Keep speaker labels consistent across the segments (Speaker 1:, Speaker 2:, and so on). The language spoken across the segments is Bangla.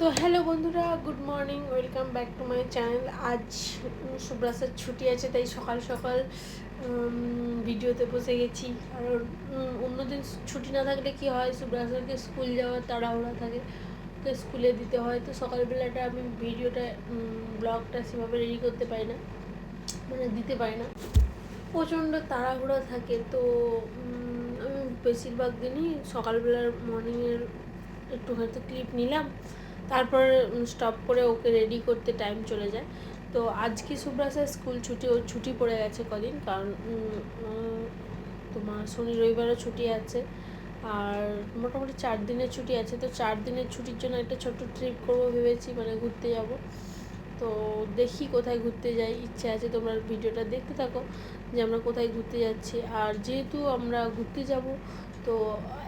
Speaker 1: তো হ্যালো বন্ধুরা good morning welcome back to my channel আজ সুব্রাসের ছুটি আছে, তাই সকাল সকাল ভিডিওতে বসে গেছি। কারণ অন্যদিন ছুটি না থাকলে কি হয় সুব্রাসেরকে স্কুল যাওয়ার তাড়াহুড়া থাকে, তো স্কুলে দিতে হয়। তো সকালবেলাটা আমি ভিডিওটা ব্লগটা সেভাবে রেডি করতে পারি না মানে দিতে পারি না। প্রচণ্ড তাড়াহুড়া থাকে, তো আমি বেশিরভাগ দিনই সকালবেলার মর্নিংয়ের একটু হয়তো ক্লিপ নিলাম। তারপর স্টপ করে ওকে রেডি করতে টাইম চলে যায়। তো আজকে সুব্রাসের স্কুল ছুটি ওর ছুটি পড়ে গেছে কদিন, কারণ তোমার শনি রবিবারও ছুটি আছে, আর মোটামুটি চার দিনের ছুটি আছে। তো চার দিনের ছুটির জন্য একটা ছোট্ট ট্রিপ করব ভেবেছি মানে ঘুরতে যাব। তো দেখি কোথায় ঘুরতে যাই, ইচ্ছে আছে তোমরা ভিডিওটা দেখতে থাকো যে আমরা কোথায় ঘুরতে যাচ্ছি। আর যেহেতু আমরা ঘুরতে যাব তো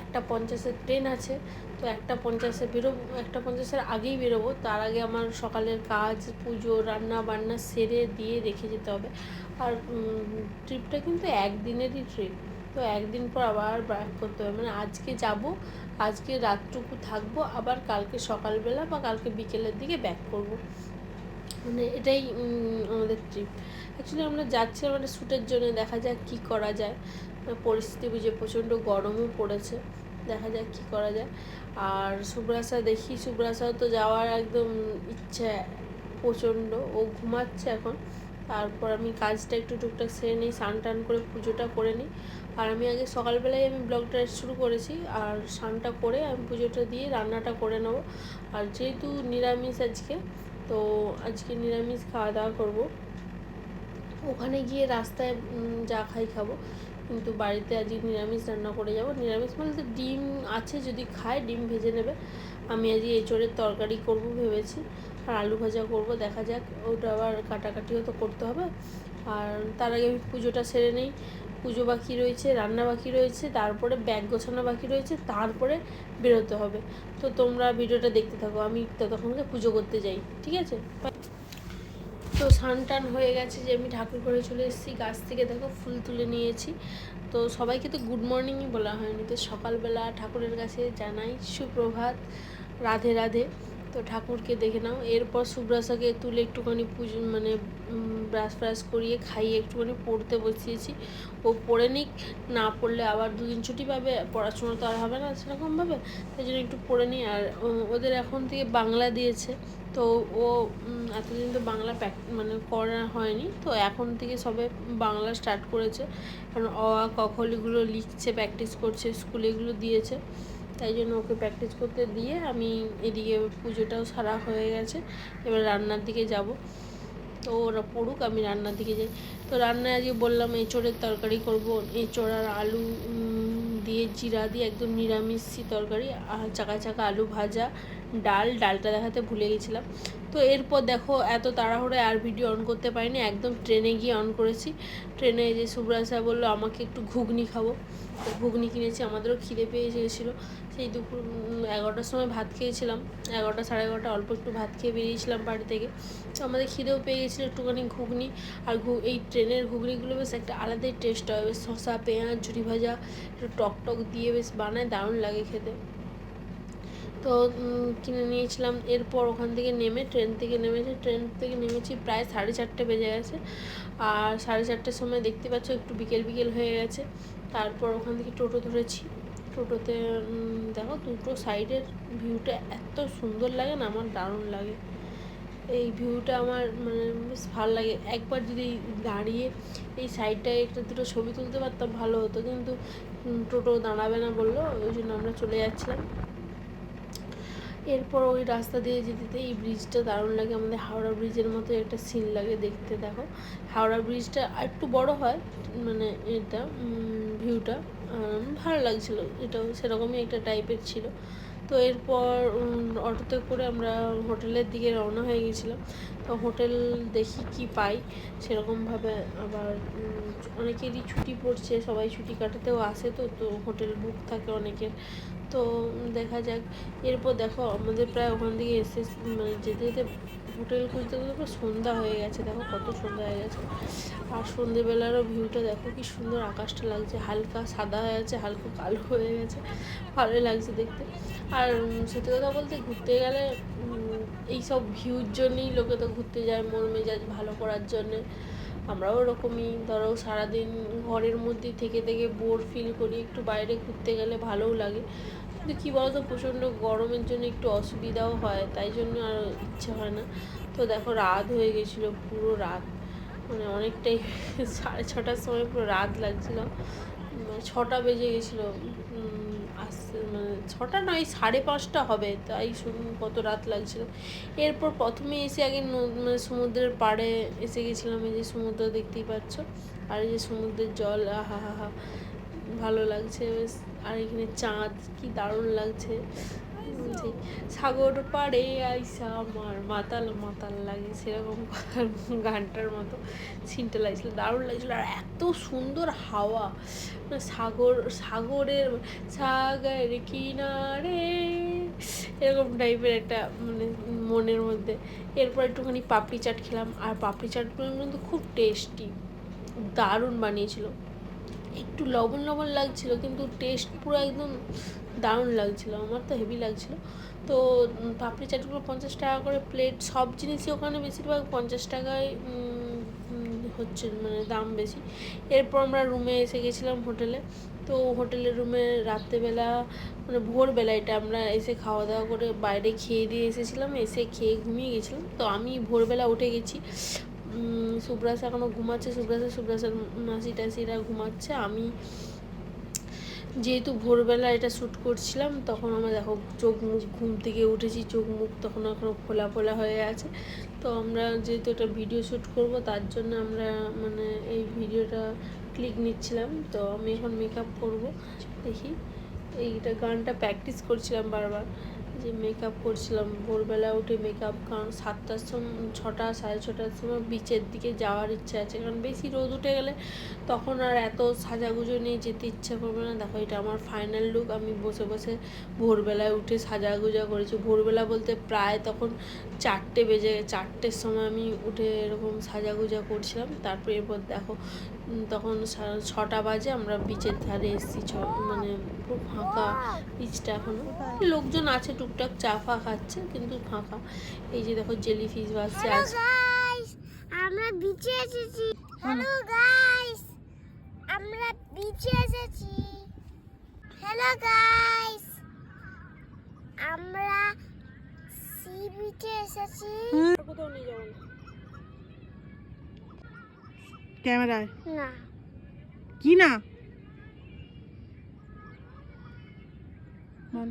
Speaker 1: একটা পঞ্চাশের ট্রেন আছে, তো একটা পঞ্চাশে বেরোবো, একটা পঞ্চাশের আগেই বেরোবো। তার আগে আমার সকালের কাজ, পুজো রান্না বান্না সেরে দিয়ে রেখে যেতে হবে। আর ট্রিপটা কিন্তু একদিনেরই ট্রিপ তো একদিন পর আবার ব্যাক করতে হবে। মানে আজকে যাব, আজকে রাতটুকু থাকব, আবার কালকে সকালবেলা বা কালকে বিকেলের দিকে ব্যাক করব। মানে এটাই আমাদের ট্রিপ অ্যাকচুয়ালি আমরা যাচ্ছিলাম একটা শ্যুটের জন্য দেখা যাক কী করা যায়। পরিস্থিতি বুঝে প্রচণ্ড গরমও পড়েছে, দেখা যাক কী করা যায়। আর সুব্রাসা, দেখি সুব্রাসাও তো যাওয়ার একদম ইচ্ছা, প্রচণ্ড। ও ঘুমাচ্ছে এখন। তারপর আমি কাজটা একটু টুকটাক সেরে নিই, স্নান টান করে পুজোটা করে নিই। আর আমি আগে সকালবেলায় আমি ব্লগটা শুরু করেছি, আর স্নানটা করে আমি পুজোটা দিয়ে রান্নাটা করে নেব। আর যেহেতু নিরামিষ আজকে, তো আজকে নিরামিষ খাওয়া দাওয়া করব। ওখানে গিয়ে রাস্তায় যা খাই খাব। কিন্তু বাড়িতে আজকে নিরামিষ রান্না করে যাব। নিরামিষ বলতে ডিম আছে যদি খায়, ডিম ভেজে নেবে। আমি আজকে এঁচড়ের তরকারি করব ভেবেছি আর আলু ভাজা করব, দেখা যাক। ওটা আবার কাটাকাটিও তো করতে হবে। আর তার আগে আমি পুজোটা সেরে নেই। পুজো বাকি রয়েছে, রান্না বাকি রয়েছে, তারপরে ব্যাগ গোছানো বাকি রয়েছে, তারপরে বেরোতে হবে। তো তোমরা ভিডিওটা দেখতে থাকো, আমি ততক্ষণ পুজো করতে যাই, ঠিক আছে? তো স্নান টান হয়ে গেছে যে আমি ঠাকুর করে চলে এসেছি, গাছ থেকে দেখো ফুল তুলে নিয়েছি। তো সবাইকে তো গুড মর্নিংই বলা হয়নি। তো সকালবেলা ঠাকুরের কাছে জানাই সুপ্রভাত, রাধে রাধে। তো ঠাকুরকে দেখে নাও। এরপর সুব্রাসাকে তুলে একটুখানি পুজো মানে ব্রাশ ফ্রাশ করিয়ে খাইয়ে একটুখানি পড়তে বসিয়েছি। ও পড়ে নিক, না পড়লে আবার দুদিন ছুটি পাবে, পড়াশোনা তো আর হবে না সেরকমভাবে, তাই জন্য একটু পড়ে নিই। আর ওদের এখন থেকে বাংলা দিয়েছে, তো ও এতদিন তো বাংলা প্র্যাক মানে করা হয়নি, তো এখন থেকে সবে বাংলা স্টার্ট করেছে। কারণ অ আ ক, খ এগুলো লিখছে, প্র্যাকটিস করছে, স্কুলে এগুলো দিয়েছে। তাই জন্য ওকে প্র্যাকটিস করতে দিয়ে আমি এদিকে পুজোটাও সারা হয়ে গেছে। এবার রান্নার দিকে যাব। তো ওরা পড়ুক, আমি রান্নার দিকে যাই। তো রান্নায় আজকে বললাম এঁচোড়ের তরকারি করব। এঁচোড় আর আলু দিয়ে জিরা দিয়ে একদম নিরামিষি তরকারি। আর চাকা চাকা আলু ভাজা, ডাল, ডালটা দেখাতে ভুলে গেছিলাম। তো এরপর দেখো, এত তাড়াহুড়োয় আর ভিডিও অন করতে পারিনি, একদম ট্রেনে গিয়ে অন করেছি। ট্রেনে যে সুব্রাসা বলল, আমাকে একটু ঘুগনি খাব। তো ঘুগনি কিনেছি, আমাদেরও খিদে পেয়ে গেছিল সেই দুপুর এগারোটার সময় ভাত খেয়েছিলাম। এগারোটা সাড়ে এগারোটা অল্প একটু ভাত খেয়ে বেরিয়েছিলাম বাড়ি থেকে। তো আমাদের খিদেও পেয়ে গেছিল একটুখানি ঘুগনি। আর এই ট্রেনের ঘুগনিগুলো বেশ একটা আলাদাই টেস্ট হয়। বেশ শসা, পেঁয়াজ, ঝুরি ভাজা, একটু টক টক দিয়ে বেশ বানায়, দারুণ লাগে খেতে। তো কিনে নিয়েছিলাম। এরপর ওখান থেকে নেমে ট্রেন থেকে নেমেছে। ট্রেন থেকে নেমেছি প্রায় সাড়ে চারটে বেজে গেছে। আর সাড়ে চারটের সময় দেখতে পাচ্ছ একটু বিকেল বিকেল হয়ে গেছে। তারপর ওখান থেকে টোটো ধরেছি। টোটোতে দেখো দুটো সাইডের ভিউটা এত সুন্দর লাগে না, আমার দারুণ লাগে। এই ভিউটা আমার মানে বেশ ভালো লাগে। একবার যদি দাঁড়িয়ে এই সাইডটায় একটা দুটো ছবি তুলতে পারতাম, ভালো হতো। কিন্তু টোটো দাঁড়াবে না বলল, ওই জন্য আমরা চলে যাচ্ছিলাম। এরপর ওই রাস্তা দিয়ে যেতে যেতে এই ব্রিজটা দারুণ লাগে। আমাদের হাওড়া ব্রিজের মতো একটা সিন লাগে দেখতে, দেখো। হাওড়া ব্রিজটা একটু বড় হয় মানে এটা ভিউটা ভালো লাগছিল। এটাও সেরকমই একটা টাইপের ছিল। তো এরপর অটোতে করে আমরা হোটেলের দিকে রওনা হয়ে গেছিলাম তো হোটেল দেখি কি পাই, সেরকমভাবে আবার অনেকেরই ছুটি পড়ছে, সবাই ছুটি কাটাতেও আসে তো তো হোটেল বুক থাকে অনেকের। তো দেখা যাক, এরপর দেখো আমাদের প্রায় ওখান থেকে এসে মানে যেতে যেতে হোটেল খুঁজতে খুঁজতে পুরো সন্ধ্যা হয়ে গেছে, দেখো কত সন্ধ্যা হয়ে গেছে। আর সন্ধেবেলারও ভিউটা দেখো কি সুন্দর আকাশটা লাগছে, হালকা সাদা হয়ে গেছে, হালকা কালো হয়ে গেছে, ভালোই লাগছে দেখতে। আর সত্যি কথা বলতে ঘুরতে গেলে এই সব ভিউর জন্যই লোকে তো ঘুরতে যায় মন মেজাজ ভালো করার জন্যে। আমরাও ওরকমই, ধরো সারাদিন ঘরের মধ্যে থেকে থেকে বোর ফিল করি, একটু বাইরে ঘুরতে গেলে ভালোও লাগে। কিন্তু কী বলতো, প্রচণ্ড গরমের জন্য একটু অসুবিধাও হয়, তাই জন্য আর ইচ্ছে হয় না। তো দেখো রাত হয়ে গেছিল, পুরো রাত। মানে অনেকটাই সাড়ে ছটার সময় পুরো রাত লাগছিল। মানে ছটা বেজে গেছিল আসতে মানে ছটা নয়, সাড়ে পাঁচটা হবে, তাই শুনুন কত রাত লাগছিল। এরপর প্রথমে এসে আগে মানে সমুদ্রের পাড়ে এসে গেছিলাম, এই যে সমুদ্র দেখতেই পাচ্ছ। আর এই যে সমুদ্রের জল, আহা, হা হা। ভালো লাগছে আর এখানে চাঁদ, কি দারুণ লাগছে। সাগর পাড়ে আইসা আমার মাতাল মাতাল লাগে সেরকম গানটার মতো। সিনটা লাগছিল, দারুণ লাগছিল। আর এত সুন্দর হাওয়া। মানে সাগর, সাগরের, সাগর কিনারে, এরকম টাইপের একটা মানে মনের মধ্যে। এরপর একটুখানি পাপড়ি চাট খেলাম। আর পাপড়ি চাটগুলো কিন্তু খুব টেস্টি, দারুণ বানিয়েছিল। একটু লবণ লবণ লাগছিল, কিন্তু টেস্ট পুরো একদম দারুণ লাগছিল, আমার তো হেভি লাগছিল। তো পাপড়ি চাটগুলো পঞ্চাশ টাকা করে প্লেট সব জিনিসই ওখানে বেশিরভাগ পঞ্চাশ টাকায় হচ্ছে মানে দাম বেশি। এরপর আমরা রুমে এসে গেছিলাম হোটেলে তো হোটেলের রুমে রাত্রেবেলা মানে ভোরবেলা এটা আমরা এসে খাওয়া দাওয়া করে বাইরে খেয়ে দিয়ে এসেছিলাম, এসে খেয়ে ঘুমিয়ে গেছিলাম। তো আমি ভোরবেলা উঠে গেছি সুব্রাস এখনও ঘুমাচ্ছে সুব্রাসের সুব্রাসের মাসি টাসিরা ঘুমাচ্ছে। আমি যেহেতু ভোরবেলা এটা শ্যুট করছিলাম, তখন আমরা দেখো চোখ মুখ ঘুম থেকে উঠেছি, চোখ মুখ তখন এখনও ফোলা ফোলা হয়ে আছে। তো আমরা যেহেতু এটা ভিডিও শ্যুট করব, তার জন্য আমরা মানে এই ভিডিওটা ক্লিক নিচ্ছিলাম। তো আমি এখন মেকআপ করব, দেখি। এইটা গানটা প্র্যাকটিস করছিলাম বারবার। যে মেকআপ করছিলাম, ভোরবেলা উঠে মেকআপ কারণ সাতটার সময় ছটা, সাড়ে ছটার সময় বিচের দিকে যাওয়ার ইচ্ছা আছে। কারণ বেশি রোদ উঠে গেলে তখন আর এত সাজাগুজো নিয়ে যেতে ইচ্ছা করবে না। দেখো, এটা আমার ফাইনাল লুক আমি বসে বসে ভোরবেলায় উঠে সাজাগুজা করেছি। ভোরবেলা বলতে প্রায় তখন চারটে বেজে, চারটের সময় আমি উঠে এরকম সাজাগুজা করছিলাম। তারপর এরপর দেখো তখন ছটা বাজে আমরা বিচের ধারে এসেছি। ছ মানে পুরো ফাঁকা বিচটা এখনও। লোকজন আছে টুকটাক চা ফা খাচ্ছে কিন্তু ফাঁকা। এই যে দেখো জেলি আজ।
Speaker 2: গাইস আমরা বিচে এসেছি। হ্যালো গাইস আমরা বিচে এসেছি। হ্যালো গাইস আমরা সি বিচে এসেছি।
Speaker 1: কোথাও নিয়ে যাব না।
Speaker 3: ক্যামেরায়?
Speaker 2: না।
Speaker 3: কি না? বল।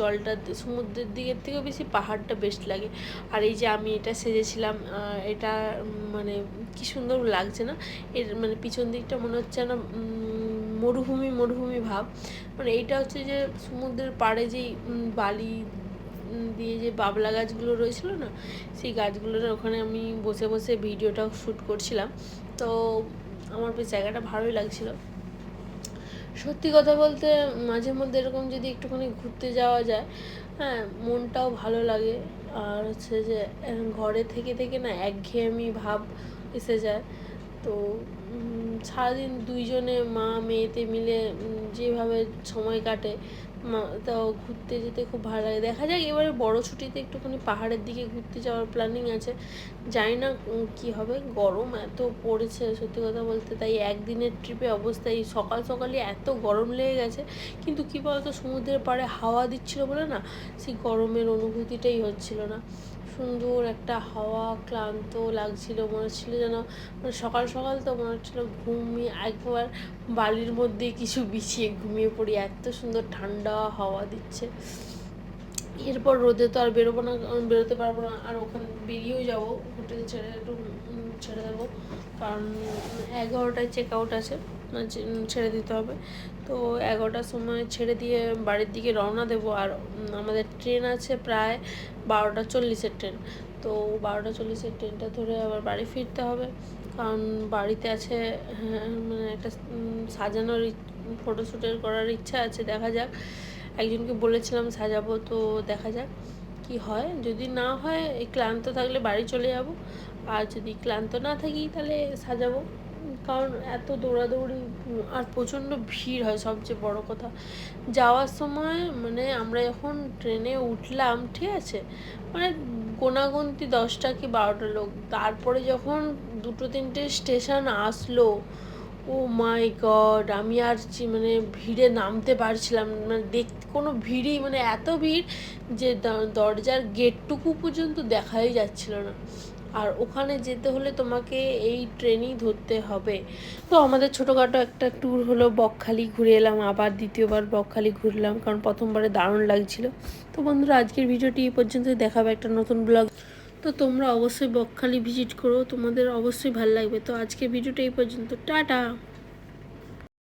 Speaker 1: জলটা সমুদ্রের দিকের থেকেও বেশি পাহাড়টা বেস্ট লাগে। আর এই যে আমি এটা সেজেছিলাম এটা মানে কি সুন্দর লাগছে না? এর মানে পিছন দিকটা মনে হচ্ছে না মরুভূমি মরুভূমি ভাব। মানে এইটা হচ্ছে যে সমুদ্রের পাড়ে যেই বালি দিয়ে যে বাবলা গাছগুলো রয়েছিল না, সেই গাছগুলোর ওখানে আমি বসে বসে ভিডিওটা শ্যুট করছিলাম। তো আমার বেশ জায়গাটা ভালোই লাগছিল। সত্যি কথা বলতে মাঝে মধ্যে এরকম যদি একটুখানি ঘুরতে যাওয়া যায় হ্যাঁ মনটাও ভালো লাগে। আর হচ্ছে যে, ঘরে থেকে থেকে না একঘেয়েমি ভাব এসে যায়। তো সারাদিন দুইজনে মা, মেয়েতে মিলে যেভাবে সময় কাটে তো ঘুরতে যেতে খুব ভালো লাগে। দেখা যাক, এবারে বড় ছুটিতে একটুখানি পাহাড়ের দিকে ঘুরতে যাওয়ার প্ল্যানিং আছে। জানি না কি হবে। গরম এত পড়েছে সত্যি কথা বলতে, তাই একদিনের ট্রিপে অবস্থা এই সকাল সকালই এত গরম লেগে গেছে। কিন্তু কি বলতো, সমুদ্রের পাড়ে হাওয়া দিচ্ছিল বলে না, সেই গরমের অনুভূতিটাই হচ্ছিল না। সুন্দর, একটা হাওয়া ক্লান্ত লাগছিল, মনে হচ্ছিল যেন মানে সকাল সকাল তো মনে হচ্ছিল ঘুমিয়ে একবার বালির মধ্যে কিছু বিছিয়ে ঘুমিয়ে পড়ি, এত সুন্দর ঠান্ডা হাওয়া দিচ্ছে। এরপর রোদে তো আর বেরোবো না বেরোতে পারব না, আর ওখানে বেরিয়েও যাব, হোটেল ছেড়ে একটু ছেড়ে দেবো। কারণ এগারোটায় চেক আউট আছে মানে ছেড়ে দিতে হবে। তো এগারোটার সময় ছেড়ে দিয়ে বাড়ির দিকে রওনা দেবো আর আমাদের ট্রেন আছে প্রায় বারোটা চল্লিশের ট্রেন। তো বারোটা চল্লিশের ট্রেনটা ধরে আবার বাড়ি ফিরতে হবে। কারণ বাড়িতে আছে হ্যাঁ, মানে একটা সাজানোর ফটোশ্যুটের করার ইচ্ছা আছে দেখা যাক। একজনকে বলেছিলাম সাজাবো তো দেখা যাক কি হয়। যদি না হয় ক্লান্ত থাকলে বাড়ি চলে যাব। আর যদি ক্লান্ত না থাকি তাহলে সাজাবো। কারণ এত দৌড়াদৌড়ি, আর প্রচণ্ড ভিড় হয় সবচেয়ে বড় কথা। যাওয়ার সময় মানে আমরা যখন ট্রেনে উঠলাম, ঠিক আছে? মানে গোনাগুনতি দশটা কি বারোটা লোক। তারপরে যখন দুটো তিনটে স্টেশন আসলো, ও মাই গড, আমি আর মানে ভিড়ে নামতে পারছিলাম মানে দেখ, কোনো ভিড়ই মানে এত ভিড় যে দরজার গেটটুকু পর্যন্ত দেখাই যাচ্ছিল না। আর ওখানে যেতে হলে তোমাকে এই ট্রেনই ধরতে হবে। তো আমাদের ছোটোখাটো একটা ট্যুর হলো বকখালি, ঘুরে এলাম, আবার দ্বিতীয়বার বকখালি ঘুরলাম, কারণ প্রথমবারে দারুণ লাগছিল। তো বন্ধুরা, আজকের ভিডিওটি এই পর্যন্ত দেখাবে একটা নতুন ব্লগ তো তোমরা অবশ্যই বকখালি ভিজিট করো, তোমাদের অবশ্যই ভালো লাগবে। তো আজকের ভিডিওটা এই পর্যন্ত, টাটা!